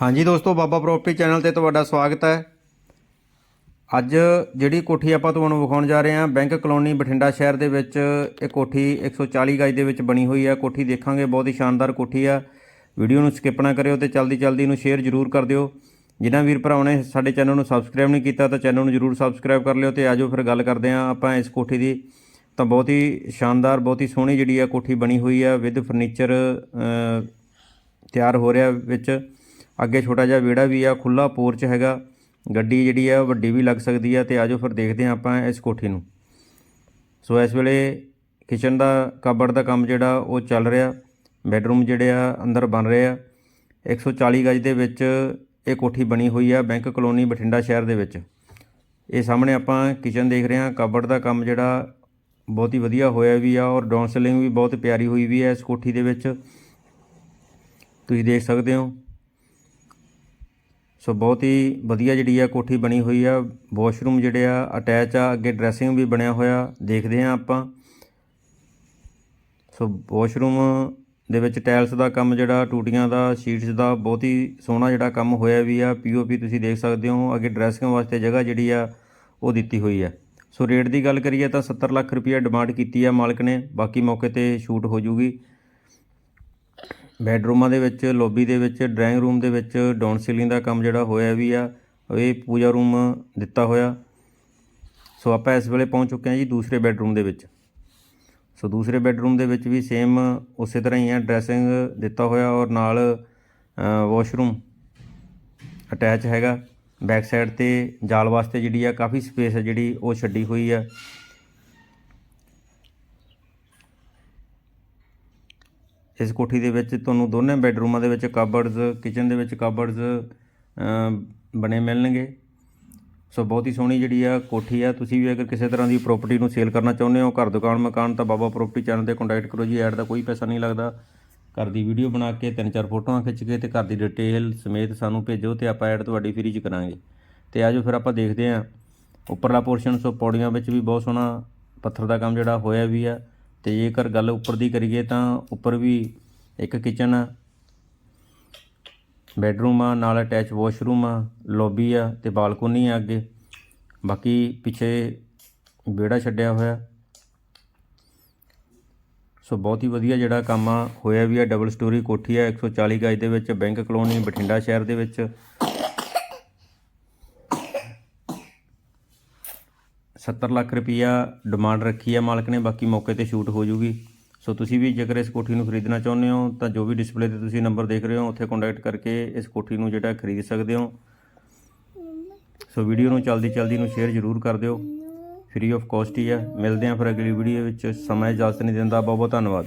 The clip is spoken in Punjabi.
ਹਾਂਜੀ ਦੋਸਤੋ, ਬਾਬਾ ਪ੍ਰਾਪਰਟੀ ਚੈਨਲ ਤੇ ਤੁਹਾਡਾ ਸਵਾਗਤ ਹੈ। ਅੱਜ ਜਿਹੜੀ ਕੋਠੀ ਆਪਾਂ ਤੁਹਾਨੂੰ ਵਿਖਾਉਣ ਜਾ ਰਹੇ ਹਾਂ, ਬੈਂਕ ਕਲੋਨੀ ਬਠਿੰਡਾ ਸ਼ਹਿਰ ਦੇ ਵਿੱਚ ਇਹ ਕੋਠੀ 140 ਗਜ ਦੇ ਵਿੱਚ ਬਣੀ ਹੋਈ ਹੈ। ਕੋਠੀ ਦੇਖਾਂਗੇ, ਬਹੁਤ ਹੀ ਸ਼ਾਨਦਾਰ ਕੋਠੀ ਆ। ਵੀਡੀਓ ਨੂੰ ਸਕਿਪ ਨਾ ਕਰਿਓ ਤੇ ਜਲਦੀ ਜਲਦੀ ਨੂੰ ਸ਼ੇਅਰ ਜ਼ਰੂਰ ਕਰ ਦਿਓ। ਜਿਨ੍ਹਾਂ ਵੀਰ ਭਰਾਵਾਂ ਨੇ ਸਾਡੇ ਚੈਨਲ ਨੂੰ ਸਬਸਕ੍ਰਾਈਬ ਨਹੀਂ ਕੀਤਾ ਤਾਂ ਚੈਨਲ ਨੂੰ ਜ਼ਰੂਰ ਸਬਸਕ੍ਰਾਈਬ ਕਰ ਲਿਓ ਤੇ ਆਜੋ ਫਿਰ ਗੱਲ ਕਰਦੇ ਹਾਂ ਆਪਾਂ ਇਸ ਕੋਠੀ ਦੀ। ਤਾਂ ਬਹੁਤ ਹੀ ਸ਼ਾਨਦਾਰ, ਬਹੁਤ ਹੀ ਸੋਹਣੀ ਜਿਹੜੀ ਆ ਕੋਠੀ ਬਣੀ ਹੋਈ ਆ, ਵਿਦ ਫਰਨੀਚਰ ਤਿਆਰ ਹੋ ਰਿਹਾ ਵਿੱਚ। ਅੱਗੇ ਛੋਟਾ ਜਿਹਾ ਵਿਹੜਾ ਵੀ ਆ ਖੁੱਲਾ ਪੋਰਚ ਹੈਗਾ। ਗੱਡੀ ਜਿਹੜੀ ਆ ਵੱਡੀ ਵੀ ਲੱਗ ਸਕਦੀ ਆ ਤੇ ਆਜੋ ਫਿਰ ਦੇਖਦੇ ਹਾਂ ਆਪਾਂ ਇਸ ਕੋਠੀ ਨੂੰ। ਸੋ ਇਸ ਵੇਲੇ ਕਿਚਨ ਦਾ ਕਬੜ ਦਾ ਕੰਮ ਜਿਹੜਾ, ਉਹ ਚੱਲ ਰਿਹਾ। ਬੈੱਡਰੂਮ ਜਿਹੜੇ ਆ, ਅੰਦਰ ਬਣ ਰਹੇ ਆ। 140 ਗਜ ਦੇ ਵਿੱਚ ਇਹ ਕੋਠੀ ਬਣੀ ਹੋਈ ਆ, ਬੈਂਕ ਕਲੋਨੀ ਬਠਿੰਡਾ ਸ਼ਹਿਰ ਦੇ ਵਿੱਚ। ਇਹ ਸਾਹਮਣੇ ਆਪਾਂ ਕਿਚਨ ਦੇਖ ਰਹੇ ਹਾਂ। ਕਬੜ ਦਾ ਕੰਮ ਜਿਹੜਾ, ਬਹੁਤ ਹੀ ਵਧੀਆ ਹੋਇਆ ਵੀ ਆ ਔਰ ਡਾਊਨਸਲਿੰਗ ਵੀ ਬਹੁਤ ਪਿਆਰੀ ਹੋਈ ਵੀ ਹੈ ਇਸ ਕੋਠੀ ਦੇ ਵਿੱਚ। ਤੁਸੀਂ ਦੇਖ ਸਕਦੇ ਹੋ। ਸੋ ਬਹੁਤ ਹੀ ਵਧੀਆ ਜਿਹੜੀ ਆ ਕੋਠੀ ਬਣੀ ਹੋਈ ਆ। ਵਾਸ਼ਰੂਮ ਜਿਹੜੇ ਆ ਅਟੈਚ ਆ, ਅੱਗੇ ਡਰੈਸਿੰਗ ਵੀ ਬਣਿਆ ਹੋਇਆ, ਦੇਖਦੇ ਆ ਆਪਾਂ। ਸੋ ਵਾਸ਼ਰੂਮ ਦੇ ਵਿੱਚ ਟਾਇਲਸ ਦਾ ਕੰਮ ਜਿਹੜਾ, ਟੂਟੀਆਂ ਦਾ ਸ਼ੀਟਸ ਦਾ, ਬਹੁਤ ਹੀ ਸੋਹਣਾ ਜਿਹੜਾ ਕੰਮ ਹੋਇਆ ਵੀ ਆ। ਪੀਓਪੀ ਤੁਸੀਂ ਦੇਖ ਸਕਦੇ ਹੋ, ਅੱਗੇ ਡਰੈਸਿੰਗ ਵਾਸਤੇ ਜਗ੍ਹਾ ਜਿਹੜੀ ਆ, ਉਹ ਦਿੱਤੀ ਹੋਈ ਆ। ਸੋ ਰੇਟ ਦੀ ਗੱਲ ਕਰੀਏ ਤਾਂ 70 ਲੱਖ ਰੁਪਈਆ ਡਿਮਾਂਡ ਕੀਤੀ ਆ ਮਾਲਕ ਨੇ, ਬਾਕੀ ਮੌਕੇ ਤੇ ਸ਼ੂਟ ਹੋ ਜੂਗੀ। ਬੈਡਰੂਮਾਂ ਦੇ ਵਿੱਚ, ਲੌਬੀ ਦੇ ਵਿੱਚ, ਡਰਾਇੰਗ ਰੂਮ ਦੇ ਵਿੱਚ, ਡਾਊਨ ਸੀਲਿੰਗ ਦਾ ਕੰਮ ਜਿਹੜਾ ਹੋਇਆ ਵੀ ਆ, ਇਹ ਪੂਜਾ ਰੂਮ ਦਿੱਤਾ ਹੋਇਆ। ਸੋ ਆਪਾਂ ਇਸ ਵੇਲੇ ਪਹੁੰਚ ਚੁੱਕੇ ਹਾਂ ਜੀ ਦੂਸਰੇ ਬੈਡਰੂਮ ਦੇ ਵਿੱਚ। ਸੋ ਦੂਸਰੇ ਬੈੱਡਰੂਮ ਦੇ ਵਿੱਚ ਵੀ ਸੇਮ ਉਸੇ ਤਰ੍ਹਾਂ ਹੀ ਆ ਡਰੈਸਿੰਗ ਦਿੱਤਾ ਹੋਇਆ ਔਰ ਨਾਲ ਵਾਸ਼ਰੂਮ ਅਟੈਚ ਹੈਗਾ। ਬੈਕ ਸਾਈਡ ਤੇ ਜਾਲ ਵਾਸਤੇ ਜਿਹੜੀ ਆ, ਕਾਫੀ ਸਪੇਸ ਹੈ ਜਿਹੜੀ ਉਹ ਛੱਡੀ ਹੋਈ ਆ। ਇਸ ਕੋਠੀ ਦੇ ਵਿੱਚ ਤੁਹਾਨੂੰ ਦੋਨੇ ਬੈਡਰੂਮਾਂ ਦੇ ਵਿੱਚ ਕਬਰਡਸ ਕਿਚਨ ਦੇ ਵਿੱਚ ਕਬਰਡਸ ਬਣੇ ਮਿਲਣਗੇ। ਸੋ ਬਹੁਤ ਹੀ ਸੋਹਣੀ ਜਿਹੜੀ ਆ ਕੋਠੀ ਆ। ਤੁਸੀਂ ਵੀ ਅਗਰ ਕਿਸੇ ਤਰ੍ਹਾਂ ਦੀ ਪ੍ਰਾਪਰਟੀ ਨੂੰ ਸੇਲ ਕਰਨਾ ਚਾਹੁੰਦੇ ਹੋ, ਘਰ ਦੁਕਾਨ ਮਕਾਨ ਤਾਂ ਬਾਬਾ ਪ੍ਰਾਪਰਟੀ ਚੈਨਲ ਤੇ ਕੰਟੈਕਟ ਕਰੋ ਜੀ, ਐਡ ਦਾ ਕੋਈ ਪੈਸਾ ਨਹੀਂ ਲੱਗਦਾ। ਘਰ ਦੀ ਵੀਡੀਓ ਬਣਾ ਕੇ ਤਿੰਨ ਚਾਰ ਫੋਟੋਆਂ ਖਿੱਚ ਕੇ ਤੇ ਘਰ ਦੀ ਡਿਟੇਲ ਸਮੇਤ ਸਾਨੂੰ ਭੇਜੋ ਤੇ ਆਪਾਂ ਐਡ ਤੁਹਾਡੀ ਫ੍ਰੀ ਚ ਕਰਾਂਗੇ। ਤੇ ਆਜੋ ਫਿਰ ਆਪਾਂ ਦੇਖਦੇ ਹਾਂ ਉੱਪਰਲਾ ਪੋਰਸ਼ਨ ਸੋ ਪੌੜੀਆਂ ਵਿੱਚ ਵੀ ਬਹੁਤ ਸੋਹਣਾ ਪੱਥਰ ਦਾ ਕੰਮ ਜਿਹੜਾ ਹੋਇਆ ਵੀ ਆ। ਤੇ ਜੇਕਰ ਗੱਲ ਉੱਪਰ ਦੀ ਕਰੀਏ ਤਾਂ ਉੱਪਰ ਵੀ ਇੱਕ ਕਿਚਨ ਆ ਬੈਡਰੂਮ ਆ, ਨਾਲ ਅਟੈਚ ਵਾਸ਼ਰੂਮ ਆ ਲੌਬੀ ਆ ਤੇ ਬਾਲਕੋਨੀ ਆ ਅੱਗੇ। ਬਾਕੀ ਪਿੱਛੇ ਵਿਹੜਾ ਛੱਡਿਆ ਹੋਇਆ। ਸੋ ਬਹੁਤ ਹੀ ਵਧੀਆ ਜਿਹੜਾ ਕੰਮ ਆ, ਹੋਇਆ ਵੀ ਆ ਡਬਲ ਸਟੋਰੀ ਕੋਠੀ ਆ 140 ਗਜ ਦੇ ਵਿੱਚ ਬੈਂਕ ਕਲੋਨੀ ਬਠਿੰਡਾ ਸ਼ਹਿਰ ਦੇ ਵਿੱਚ। 70 ਲੱਖ ਰੁਪਈਆ ਡਿਮਾਂਡ ਰੱਖੀ ਹੈ ਮਾਲਕ ਨੇ, ਬਾਕੀ ਮੌਕੇ ਤੇ ਸ਼ੂਟ ਹੋ ਜੂਗੀ। ਸੋ ਤੁਸੀਂ ਵੀ ਜੇਕਰ ਇਸ ਕੋਠੀ ਨੂੰ ਖਰੀਦਣਾ ਚਾਹੁੰਦੇ ਹੋ, ਤਾਂ ਜੋ ਵੀ ਡਿਸਪਲੇ ਤੇ ਤੁਸੀਂ ਨੰਬਰ ਦੇਖ ਰਹੇ ਹੋ, ਉੱਥੇ ਕੰਟੈਕਟ ਕਰਕੇ ਇਸ ਕੋਠੀ ਨੂੰ ਜਿਹੜਾ ਖਰੀਦ ਸਕਦੇ ਹੋ। ਸੋ ਵੀਡੀਓ ਨੂੰ ਜਲਦੀ ਜਲਦੀ ਨੂੰ ਸ਼ੇਅਰ ਜ਼ਰੂਰ ਕਰ ਦਿਓ। ਫ੍ਰੀ ਆਫ ਕਾਸਟ ਹੀ ਆ। ਮਿਲਦੇ ਹਾਂ ਫਿਰ ਅਗਲੀ ਵੀਡੀਓ ਵਿੱਚ। ਸਮਾਂ ਇਜਾਜ਼ਤ ਨਹੀਂ ਦਿੰਦਾ। ਬਹੁਤ ਬਹੁਤ ਧੰਨਵਾਦ।